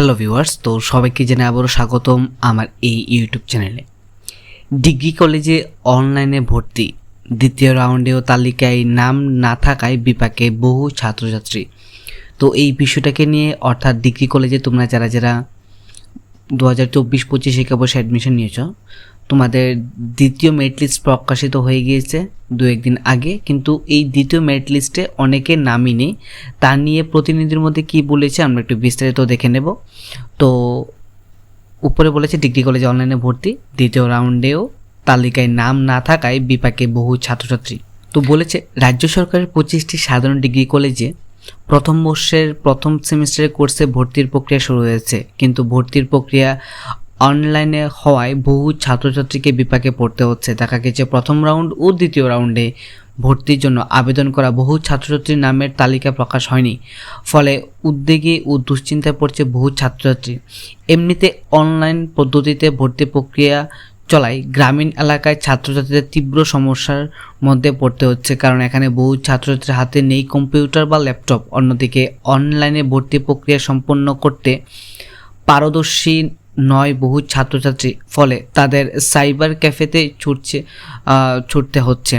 Hello viewers, তো সবাইকে জেনে আবারও স্বাগতম আমার এই ইউটিউব চ্যানেলে। ডিগ্রি কলেজে অনলাইনে ভর্তি, দ্বিতীয় রাউন্ডেও তালিকায় নাম না থাকায় বিপাকে বহু ছাত্রছাত্রী। তো এই বিষয়টাকে নিয়ে, অর্থাৎ ডিগ্রি কলেজে তোমরা যারা যারা দু হাজার চব্বিশ পঁচিশ শিক্ষাবর্ষে অ্যাডমিশন নিয়েছ তোমাদের দ্বিতীয় মেরিট লিস্ট প্রকাশিত হয়ে গিয়েছে দু একদিন আগে। কিন্তু এই দ্বিতীয় মেরিট লিস্টে অনেকের নামই নেই। তা নিয়ে প্রতিনিধির মধ্যে কি বলেছে আমরা একটু বিস্তারিত দেখে নেব। তো উপরে বলেছে, ডিগ্রি কলেজে অনলাইনে ভর্তি। দ্বিতীয় রাউন্ডেও তালিকায় নাম না থাকায় বিপাকে বহু ছাত্রছাত্রী। তো বলেছে, রাজ্য সরকারের পঁচিশটি সাধারণ ডিগ্রি কলেজে প্রথম বর্ষের প্রথম সেমিস্টারের কোর্সে ভর্তির প্রক্রিয়া শুরু হয়েছে। কিন্তু ভর্তির প্রক্রিয়া অনলাইনে হওয়ায় বহু ছাত্রছাত্রীকে বিপাকে পড়তে হচ্ছে। দেখা গেছে প্রথম রাউন্ড ও দ্বিতীয় রাউন্ডে ভর্তির জন্য আবেদন করা বহু ছাত্রছাত্রীর নামের তালিকা প্রকাশ হয়নি। ফলে উদ্বেগে ও দুশ্চিন্তায় পড়ছে বহু ছাত্রছাত্রী। এমনিতে অনলাইন পদ্ধতিতে ভর্তি প্রক্রিয়া চলায় গ্রামীণ এলাকায় ছাত্রছাত্রীদের তীব্র সমস্যার মধ্যে পড়তে হচ্ছে। কারণ এখানে বহু ছাত্রছাত্রীর হাতে নেই কম্পিউটার বা ল্যাপটপ। অন্যদিকে অনলাইনে ভর্তি প্রক্রিয়া সম্পন্ন করতে পারদর্শী নয় বহু ছাত্রছাত্রী, ফলে তাদের সাইবার ক্যাফেতে ছুটছে ছুটতে হচ্ছে।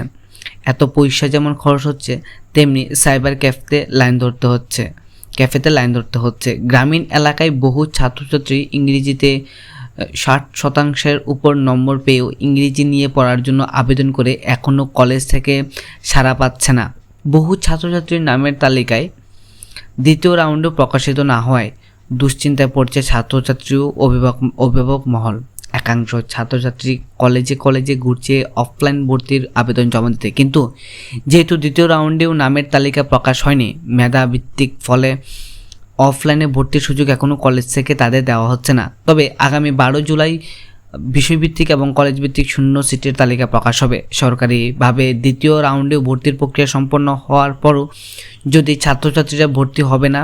এত পয়সা যেমন খরচ হচ্ছে, তেমনি সাইবার ক্যাফেতে লাইন ধরতে হচ্ছে। ক্যাফেতে লাইন ধরতে হচ্ছে। গ্রামীণ এলাকায় বহু ছাত্রছাত্রী ইংরেজিতে ষাট শতাংশের উপর নম্বর পেয়েও ইংরেজি নিয়ে পড়ার জন্য আবেদন করে এখনও কলেজ থেকে সাড়া পাচ্ছে না। বহু ছাত্রছাত্রীর নামের তালিকায় দ্বিতীয় রাউন্ডও প্রকাশিত না হওয়ায় দুশ্চিন্তায় পড়ছে ছাত্রছাত্রী ও অভিভাবক অভিভাবক মহল। একাংশ ছাত্রছাত্রী কলেজে কলেজে ঘুরছে অফলাইন ভর্তির আবেদন জমা দিতে। কিন্তু যেহেতু দ্বিতীয় রাউন্ডেও নামের তালিকা প্রকাশ হয়নি, মেধাভিত্তিক ফলে অফলাইনে ভর্তির সুযোগ এখনও কলেজ থেকে তাদের দেওয়া হচ্ছে না। তবে আগামী বারো জুলাই বিষয়ভিত্তিক এবং কলেজ ভিত্তিক শূন্য সিটের তালিকা প্রকাশ হবে। সরকারিভাবে দ্বিতীয় রাউন্ডেও ভর্তির প্রক্রিয়া সম্পন্ন হওয়ার পরও যদি ছাত্রছাত্রীরা ভর্তি হবে না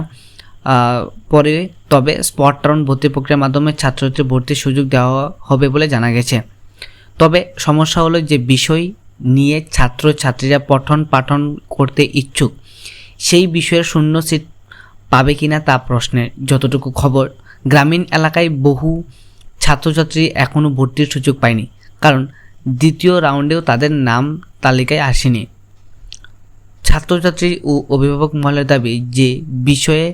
পরে তবে স্পট রাউন্ড ভর্তি প্রক্রিয়ার মাধ্যমে ছাত্রছাত্রী ভর্তির সুযোগ দেওয়া হবে বলে জানা গেছে। তবে সমস্যা হলো যে বিষয় নিয়ে ছাত্রছাত্রীরা পঠন পাঠন করতে ইচ্ছুক, সেই বিষয়ের শূন্য সিট পাবে কিনা তা প্রশ্নের যতটুকু খবর, গ্রামীণ এলাকায় বহু ছাত্রছাত্রী এখনও ভর্তির সুযোগ পায়নি, কারণ দ্বিতীয় রাউন্ডেও তাদের নাম তালিকায় আসেনি। ছাত্রছাত্রী ও অভিভাবক মহলের দাবি যে বিষয়ে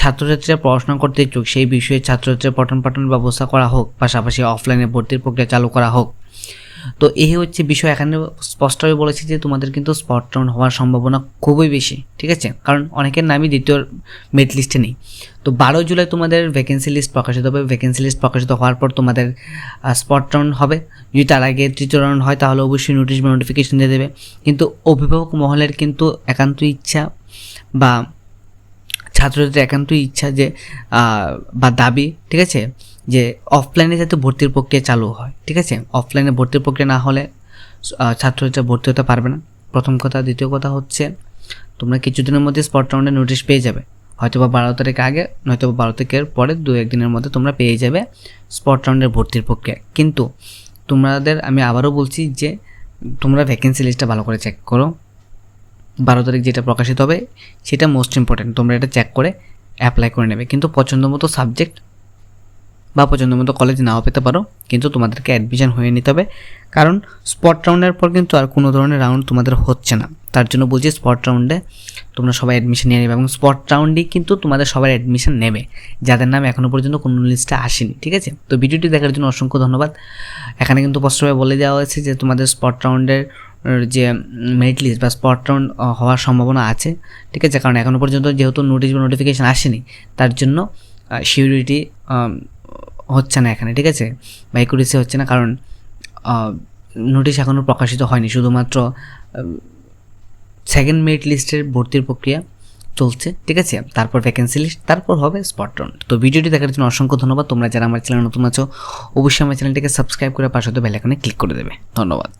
ছাত্রছাত্রীরা পড়াশোনা করতে ইচ্ছুক, সেই বিষয়ে ছাত্রছাত্রীর পঠন পাঠন ব্যবস্থা করা হোক, পাশাপাশি অফলাইনে ভর্তির প্রক্রিয়া চালু করা হোক। তো এই হচ্ছে বিষয়। এখানে স্পষ্টভাবে বলেছি যে তোমাদের কিন্তু স্পট রাউন্ড হওয়ার সম্ভাবনা খুবই বেশি, ঠিক আছে? কারণ অনেকের নামই দ্বিতীয় মেরিট লিস্টে নেই। তো বারো জুলাই তোমাদের ভ্যাকেন্সি লিস্ট প্রকাশিত হবে। ভ্যাকেন্সি লিস্ট প্রকাশিত হওয়ার পর তোমাদের স্পট রাউন্ড হবে। যদি তার আগে তৃতীয় রাউন্ড হয়, তাহলে অবশ্যই নোটিশ বা নোটিফিকেশন দিয়ে দেবে। কিন্তু অভিভাবক মহলের কিন্তু একান্ত ইচ্ছা বা ছাত্রদের একান্ত ইচ্ছা যে বা দাবি, ঠিক আছে? যে অফলাইনে যাতে ভর্তির প্রক্রিয়া চালু হয়, ঠিক আছে? অফলাইনে ভর্তির প্রক্রিয়া না হলে ছাত্রছাত্রীরা ভর্তি হতে পারবে না। প্রথম কথা। দ্বিতীয় কথা হচ্ছে, তোমরা কিছুদিনের মধ্যে স্পট রাউন্ডে নোটিশ পেয়ে যাবে। হয়তো বা বারো তারিখ আগে নয়তো বা বারো তারিখের পরে দু একদিনের মধ্যে তোমরা পেয়ে যাবে স্পট রাউন্ডের ভর্তির প্রক্রিয়া। কিন্তু তোমাদের, আমি আবারও বলছি যে, তোমরা ভ্যাকেন্সি লিস্টটা ভালো করে চেক করো। বারো তারিখ যেটা প্রকাশিত হবে, সেটা মোস্ট ইম্পর্ট্যান্ট তোমরা এটা চেক করে অ্যাপ্লাই করে নেবে। কিন্তু পছন্দ মতো সাবজেক্ট বা পছন্দ মতো কলেজ নাও পেতে পারো, কিন্তু তোমাদেরকে অ্যাডমিশন হয়ে নিতে হবে। কারণ স্পট রাউন্ডের পর কিন্তু আর কোনো ধরনের রাউন্ড তোমাদের হচ্ছে না। তার জন্য বলছি স্পট রাউন্ডে তোমরা সবাই অ্যাডমিশন নিয়ে নেবে এবং স্পট রাউন্ডেই কিন্তু তোমাদের সবাই অ্যাডমিশন নেবে। যাদের নাম এখনও পর্যন্ত কোনো লিস্টে আসেনি, ঠিক আছে? তো ভিডিওটি দেখার জন্য অসংখ্য ধন্যবাদ। এখানে কিন্তু স্পষ্টভাবে বলে দেওয়া হয়েছে যে তোমাদের স্পট রাউন্ডের যে মেরিট লিস্ট বা স্পট রাউন্ড হওয়ার সম্ভাবনা আছে, ঠিক আছে? কারণ এখনও পর্যন্ত যেহেতু নোটিশ বা নোটিফিকেশান আসেনি, তার জন্য সিউরিটি হচ্ছে না এখানে, ঠিক আছে? বা একুরেসি হচ্ছে না, কারণ নোটিশ এখনও প্রকাশিত হয়নি। শুধুমাত্র সেকেন্ড মেরিট লিস্টের ভর্তির প্রক্রিয়া চলছে, ঠিক আছে? তারপর ভ্যাকেন্সি লিস্ট তারপর হবে স্পট রাউন্ড তো ভিডিওটি দেখার জন্য অসংখ্য ধন্যবাদ। তোমরা যারা আমার চ্যানেল নতুন আছো, অবশ্যই আমার চ্যানেলটিকে সাবস্ক্রাইব করে পাশে বেল আইকনে ক্লিক করে দেবে। ধন্যবাদ।